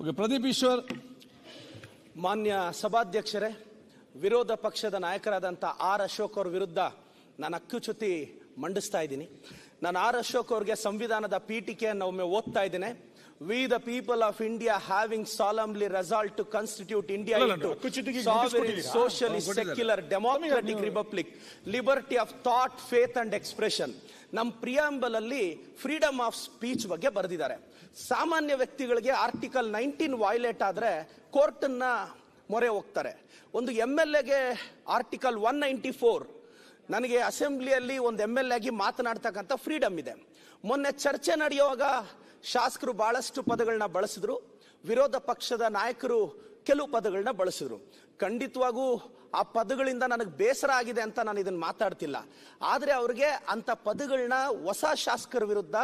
Okay, Pradeep Eshwar. ಮಾನ್ಯ ಸಭಾಧ್ಯಕ್ಷರೇ, ವಿರೋಧ ಪಕ್ಷದ ನಾಯಕರಾದಂಥ ಆರ್ ಅಶೋಕ್ ಅವ್ರ ವಿರುದ್ಧ ನಾನು ಅಕ್ಕುಚ್ಯುತಿ ಮಂಡಿಸ್ತಾ ಇದ್ದೀನಿ. ನಾನು ಆರ್ ಅಶೋಕ್ ಅವ್ರಿಗೆ ಸಂವಿಧಾನದ ಪೀಠಿಕೆಯನ್ನು ಒಮ್ಮೆ ಓದ್ತಾ ಇದ್ದೇನೆ. We the people of India having solemnly resolved to constitute India socialist secular democratic republic liberty of thought faith and expression ನಮ್ಮ ಪ್ರಿಯಾಂಬಲ್ ಅಲ್ಲಿ ಫ್ರೀಡಮ್ ಆಫ್ ಸ್ಪೀಚ್ ಬಗ್ಗೆ ಬರೆದಿದ್ದಾರೆ. ಸಾಮಾನ್ಯ ವ್ಯಕ್ತಿಗಳಿಗೆ ಆರ್ಟಿಕಲ್ ನೈನ್ಟೀನ್ ವೈಲೇಟ್ ಆದ್ರೆ ಕೋರ್ಟನ್ನ ಮೊರೆ ಹೋಗ್ತಾರೆ. ಒಂದು ಎಂ ಎಲ್ ಎಗೆ ಆರ್ಟಿಕಲ್ ಒನ್ ನೈಂಟಿ ಫೋರ್ ನನಗೆ ಅಸೆಂಬ್ಲಿಯಲ್ಲಿ ಒಂದು ಎಂ ಎಲ್ ಆಗಿ ಮಾತನಾಡ್ತಕ್ಕಂಥ ಫ್ರೀಡಮ್ ಇದೆ. ಮೊನ್ನೆ ಚರ್ಚೆ ನಡೆಯುವಾಗ ಶಾಸಕರು ಬಹಳಷ್ಟು ಪದಗಳನ್ನ ಬಳಸಿದ್ರು. ವಿರೋಧ ಪಕ್ಷದ ನಾಯಕರು ಕೆಲವು ಪದಗಳನ್ನ ಬಳಸಿದ್ರು. ಖಂಡಿತವಾಗೂ ಆ ಪದಗಳಿಂದ ನನಗೆ ಬೇಸರ ಆಗಿದೆ ಅಂತ ನಾನು ಇದನ್ನು ಮಾತಾಡ್ತಿಲ್ಲ. ಆದರೆ ಅವ್ರಿಗೆ ಅಂಥ ಪದಗಳನ್ನ ಹೊಸ ಶಾಸಕರ ವಿರುದ್ಧ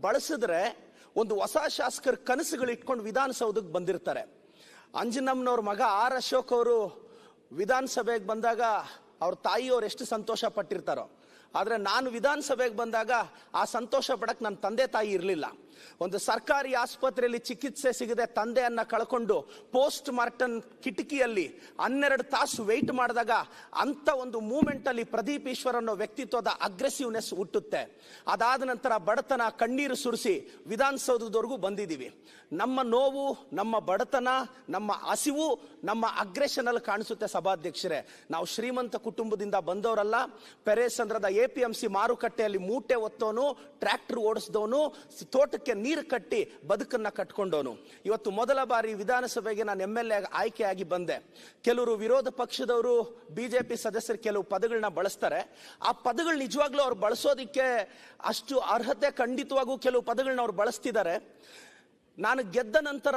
ಬಳಸಿದ್ರೆ ಒಂದು ಹೊಸ ಶಾಸಕರ ಕನಸುಗಳು ಇಟ್ಕೊಂಡು ವಿಧಾನಸೌಧಕ್ಕೆ ಬಂದಿರ್ತಾರೆ. ಅಂಜನಮ್ಮನವ್ರ ಮಗ ಆರ್ ಅಶೋಕ್ ಅವರು ವಿಧಾನಸಭೆಗೆ ಬಂದಾಗ ಅವ್ರ ತಾಯಿಯವ್ರು ಎಷ್ಟು ಸಂತೋಷ ಪಟ್ಟಿರ್ತಾರೋ. ಆದರೆ ನಾನು ವಿಧಾನಸಭೆಗೆ ಬಂದಾಗ ಆ ಸಂತೋಷ ಪಡಕ್ಕೆ ನನ್ನ ತಂದೆ ತಾಯಿ ಇರಲಿಲ್ಲ. ಒಂದು ಸರ್ಕಾರಿ ಆಸ್ಪತ್ರೆಯಲ್ಲಿ ಚಿಕಿತ್ಸೆ ಸಿಗದೆ ತಂದೆಯನ್ನು ಕಳ್ಕೊಂಡು ಪೋಸ್ಟ್ ಮಾರ್ಟಮ್ ಕಿಟಕಿಯಲ್ಲಿ ಹನ್ನೆರಡು ತಾಸು ವೆಯ್ಟ್ ಮಾಡಿದಾಗ ಅಂಥ ಒಂದು ಮೂಮೆಂಟಲ್ಲಿ ಪ್ರದೀಪ್ ಈಶ್ವರ್ ಅನ್ನೋ ವ್ಯಕ್ತಿತ್ವದ ಅಗ್ರೆಸಿವ್ನೆಸ್ ಹುಟ್ಟುತ್ತೆ. ಅದಾದ ನಂತರ ಬಡತನ ಕಣ್ಣೀರು ಸುರಿಸಿ ವಿಧಾನಸೌಧದವರೆಗೂ ಬಂದಿದ್ದೀವಿ ನಮ್ಮ ನೋವು, ನಮ್ಮ ಬಡತನ, ನಮ್ಮ ಹಸಿವು, ನಮ್ಮ ಅಗ್ರೆಷನಲ್ಲಿ ಕಾಣಿಸುತ್ತೆ ಸಭಾಧ್ಯಕ್ಷರೇ. ನಾವು ಶ್ರೀಮಂತ ಕುಟುಂಬದಿಂದ ಬಂದವರಲ್ಲ. ಪೆರೇಸಂದ್ರದ ಎ ಪಿ ಎಂ ಸಿ ಮಾರುಕಟ್ಟೆಯಲ್ಲಿ ಮೂಟೆ ಒತ್ತೋನು, ಟ್ರ್ಯಾಕ್ಟರ್ ಓಡಿಸಿದವನು ತೋಟಕ್ಕೆ ನೀರು ಕಟ್ಟಿ ಬದುಕನ್ನ ಕಟ್ಕೊಂಡವನು ಇವತ್ತು ಮೊದಲ ಬಾರಿ ವಿಧಾನಸಭೆಗೆ ನಾನು ಎಂ ಎಲ್ ಎ ಆಯ್ಕೆಯಾಗಿ ಬಂದೆ. ಕೆಲವರು ವಿರೋಧ ಪಕ್ಷದವರು, ಬಿಜೆಪಿ ಸದಸ್ಯರು ಕೆಲವು ಪದಗಳನ್ನ ಬಳಸ್ತಾರೆ. ಆ ಪದಗಳು ನಿಜವಾಗ್ಲೂ ಅವ್ರು ಬಳಸೋದಿಕ್ಕೆ ಅಷ್ಟು ಅರ್ಹತೆ ಖಂಡಿತವಾಗೂ ಕೆಲವು ಪದಗಳನ್ನ ಅವ್ರು ಬಳಸ್ತಿದ್ದಾರೆ. ನಾನು ಗೆದ್ದ ನಂತರ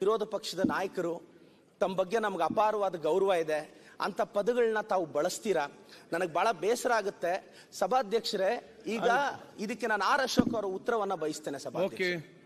ವಿರೋಧ ಪಕ್ಷದ ನಾಯಕರು ತಮ್ಮ ಬಗ್ಗೆ ನಮ್ಗೆ ಅಪಾರವಾದ ಗೌರವ ಇದೆ. ಅಂತ ಪದಗಳನ್ನ ತಾವು ಬಳಸ್ತೀರಾ? ನನಗೆ ಬಹಳ ಬೇಸರ ಆಗುತ್ತೆ. ಸಭಾಧ್ಯಕ್ಷರೇ ಈಗ ಇದಕ್ಕೆ ನಾನು ಆರ್ ಅಶೋಕ್ ಅವರ ಉತ್ತರವನ್ನ ಬಯಸ್ತೇನೆ ಸಭಾ ಓಕೆ.